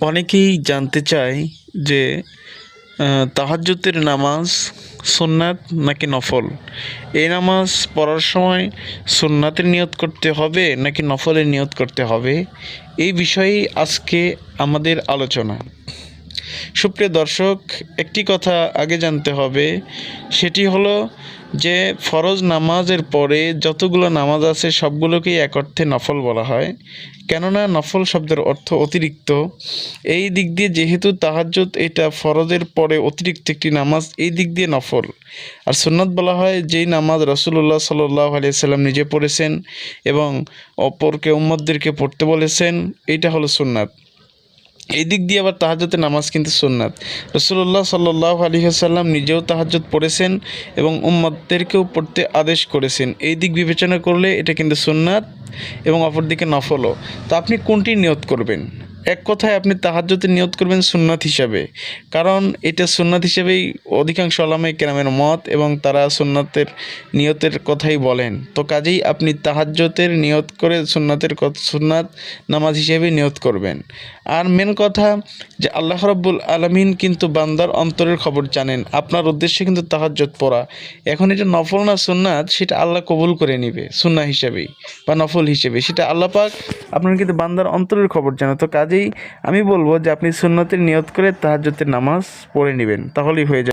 অনেকেই জানতে চায় যে তাহাজ্যতের নামাজ সুন্নাত নাকি নফল? এই নামাজ পড়ার সময় সুন্নাতের নিয়ত করতে হবে নাকি নফলের নিয়ত করতে হবে? এই বিষয়েই আজকে আমাদের আলোচনা। সুপ্রিয় দর্শক, একটি কথা আগে জানতে হবে। সেটি হলো যে, ফরজ নামাজের পরে যতগুলো নামাজ আছে, সবগুলোকেই এক অর্থে নফল বলা হয়। কেননা, নফল শব্দের অর্থ অতিরিক্ত। এই দিক দিয়ে যেহেতু তাহাজ্জুদ, এটা ফরজের পরে অতিরিক্ত একটি নামাজ, এই দিক দিয়ে নফল। আর সুন্নাত বলা হয়, যেই নামাজ রসুল্লাহ সাল্লাহ আলিয়াল্লাম নিজে পড়েছেন এবং অপরকে উম্মদদেরকে পড়তে বলেছেন, এটা হলো সুন্নাত। এই দিক দিয়ে আবার তাহাজতে নামাজ কিন্তু সুন্নাত। রসুল্লাহ সাল্লাহ আলী আসাল্লাম নিজেও তাহাজ্জত পড়েছেন এবং উম্মদদেরকেও পড়তে আদেশ করেছেন। এই দিক বিবেচনা করলে এটা কিন্তু সুন্নাত। এবং অপরদিকে নফলও। তো আপনি কোনটি নিয়ত করবেন? এক কথায় আপনি তাহাজ্জতে নিয়ত করবেন সুন্নাত হিসাবে। কারণ এটা সুন্নাত হিসেবেই অধিকাংশ আলামে কেরামের মত এবং তারা সুন্নাতের নিয়তের কথাই বলেন। তো কাজেই আপনি তাহাজ্জতের নিয়ত করে সুন্নাতের সুন্নাত নামাজ হিসেবে নিয়ত করবেন। আর মেন কথা যে আল্লাহ রব্বুল আলমিন কিন্তু বান্দার অন্তরের খবর জানেন। আপনার উদ্দেশ্যে কিন্তু তাহাজ্জত পড়া। এখন এটা নফল না সুন্নাত, সেটা আল্লাহ কবুল করে নিবে সুন্না হিসাবেই। বা নফল হিসেবে। সেটা আল্লাহ পাক আপনার কিন্তু বান্দার অন্তরের খবর জানে। তো কাজেই আমি বলব যে আপনি সুন্নতের নিয়ত করে তাহাজ্জতের নামাজ পড়ে নেবেন, তাহলেই হয়ে যাবে।